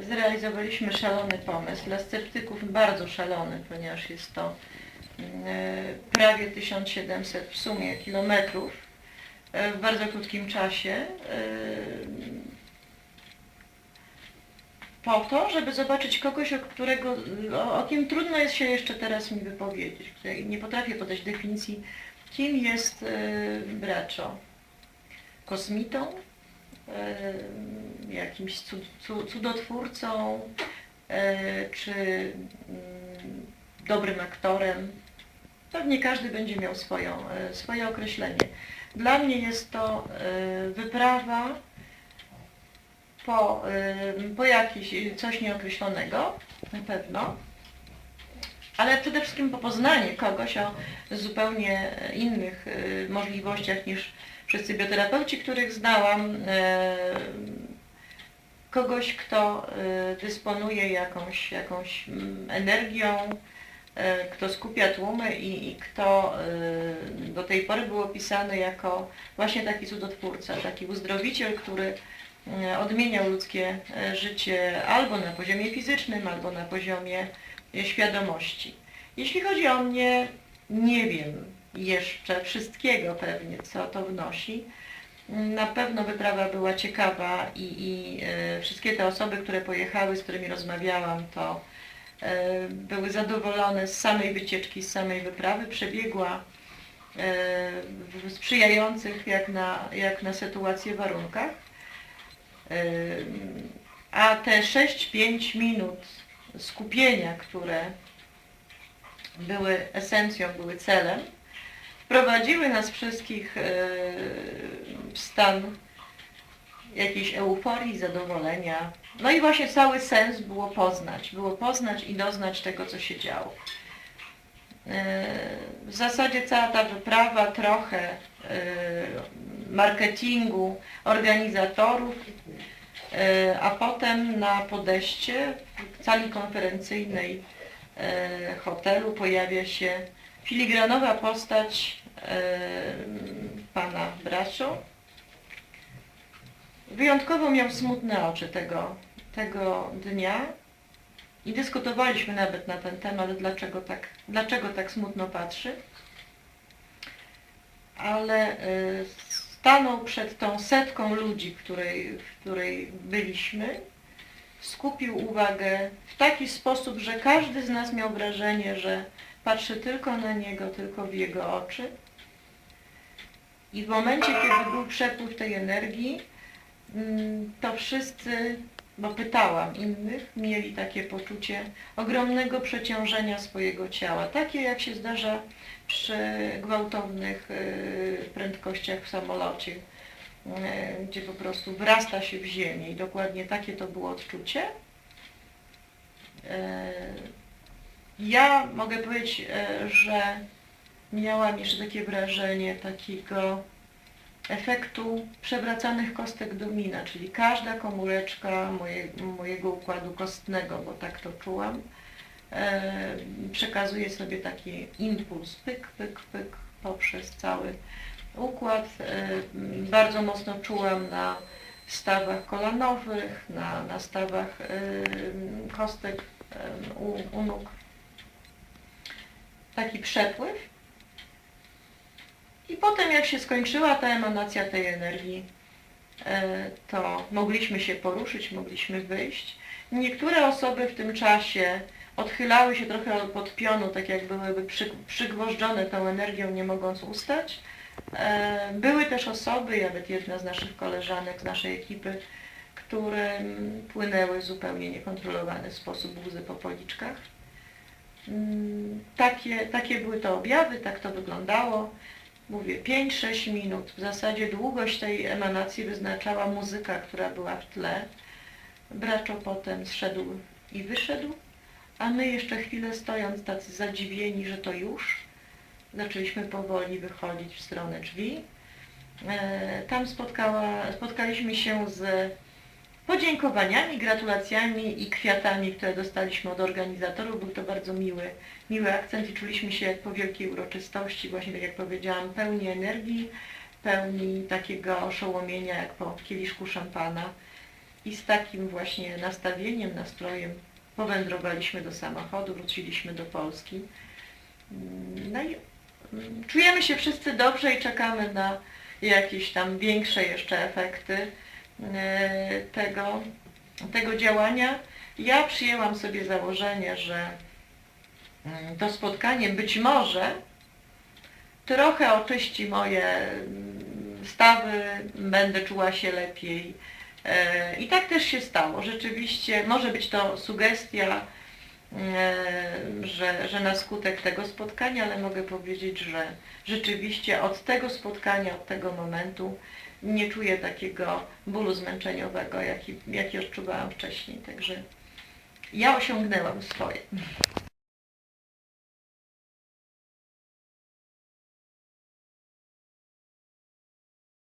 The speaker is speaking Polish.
zrealizowaliśmy szalony pomysł. Dla sceptyków bardzo szalony, ponieważ jest to mm, e, prawie 1700 w sumie kilometrów e, w bardzo krótkim czasie. e, Po to, żeby zobaczyć kogoś, o którego, o, o kim trudno jest się jeszcze teraz mi wypowiedzieć. Nie potrafię podać definicji, kim jest Bradshaw. Kosmitą, jakimś cud, cu- cudotwórcą, e, czy mm, dobrym aktorem. Pewnie każdy będzie miał swoją, e, swoje określenie. Dla mnie jest to e, wyprawa po, e, po jakieś coś nieokreślonego, na pewno, ale przede wszystkim po poznanie kogoś o zupełnie innych e, możliwościach niż wszyscy bioterapeuci, których znałam, e, kogoś, kto e, dysponuje jakąś, jakąś mm, energią, kto skupia tłumy i, i kto do tej pory był opisany jako właśnie taki cudotwórca, taki uzdrowiciel, który odmieniał ludzkie życie albo na poziomie fizycznym, albo na poziomie świadomości. Jeśli chodzi o mnie, nie wiem jeszcze wszystkiego pewnie, co to wnosi. Na pewno wyprawa była ciekawa i, i e, wszystkie te osoby, które pojechały, z którymi rozmawiałam, to e, były zadowolone z samej wycieczki, z samej wyprawy. Przebiegła e, w sprzyjających jak na, jak na sytuację warunkach. E, a te 6-5 minut skupienia, które były esencją, były celem, wprowadziły nas wszystkich e, w stan jakiejś euforii, zadowolenia. No i właśnie cały sens było poznać, było poznać i doznać tego, co się działo. E, W zasadzie cała ta wyprawa, trochę e, marketingu, organizatorów, a potem na podejście w sali konferencyjnej e, hotelu pojawia się filigranowa postać e, pana Braszo. Wyjątkowo miał smutne oczy tego, tego dnia i dyskutowaliśmy nawet na ten temat, dlaczego tak, dlaczego tak smutno patrzy. Ale e, stanął przed tą setką ludzi, której, w której byliśmy, skupił uwagę w taki sposób, że każdy z nas miał wrażenie, że patrzy tylko na niego, tylko w jego oczy. I w momencie, kiedy był przepływ tej energii, mm, to wszyscy, bo pytałam innych, mieli takie poczucie ogromnego przeciążenia swojego ciała. Takie jak się zdarza przy gwałtownych y, prędkościach w samolocie, y, gdzie po prostu wrasta się w ziemię i dokładnie takie to było odczucie. E, Ja mogę powiedzieć, że miałam jeszcze takie wrażenie takiego efektu przewracanych kostek domina, czyli każda komóreczka moje, mojego układu kostnego, bo tak to czułam, e, przekazuje sobie taki impuls, pyk, pyk, pyk poprzez cały układ. E, bardzo mocno czułam na stawach kolanowych, na, na stawach e, kostek e, u, u nóg taki przepływ. I potem jak się skończyła ta emanacja tej energii, e, to mogliśmy się poruszyć, mogliśmy wyjść. Niektóre osoby w tym czasie odchylały się trochę od pionu, tak jak byłyby przy, przygwożdżone tą energią, nie mogąc ustać. E, Były też osoby, nawet jedna z naszych koleżanek, z naszej ekipy, które płynęły w zupełnie niekontrolowany sposób łzy po policzkach. Mm, Takie, takie były to objawy, tak to wyglądało. Mówię 5-6 minut. W zasadzie długość tej emanacji wyznaczała muzyka, która była w tle. Braczo potem zszedł i wyszedł, a my jeszcze chwilę stojąc tacy zadziwieni, że to już, zaczęliśmy powoli wychodzić w stronę drzwi. E, Tam spotkała, spotkaliśmy się z podziękowaniami, gratulacjami i kwiatami, które dostaliśmy od organizatorów. Był to bardzo miły, miły akcent i czuliśmy się po wielkiej uroczystości, właśnie tak jak powiedziałam, pełni energii, pełni takiego oszołomienia jak po kieliszku szampana. i z takim właśnie nastawieniem, nastrojem powędrowaliśmy do samochodu, wróciliśmy do Polski. No i mm, czujemy się wszyscy dobrze i czekamy na jakieś tam większe jeszcze efekty tego, tego działania. Ja przyjęłam sobie założenie, że mm, to spotkanie być może trochę oczyści moje mm, stawy, będę czuła się lepiej. E, I tak też się stało. Rzeczywiście może być to sugestia, e, że, że na skutek tego spotkania, ale mogę powiedzieć, że rzeczywiście od tego spotkania, od tego momentu nie czuję takiego bólu zmęczeniowego, jaki, jaki odczuwałam wcześniej. Także ja osiągnęłam swoje.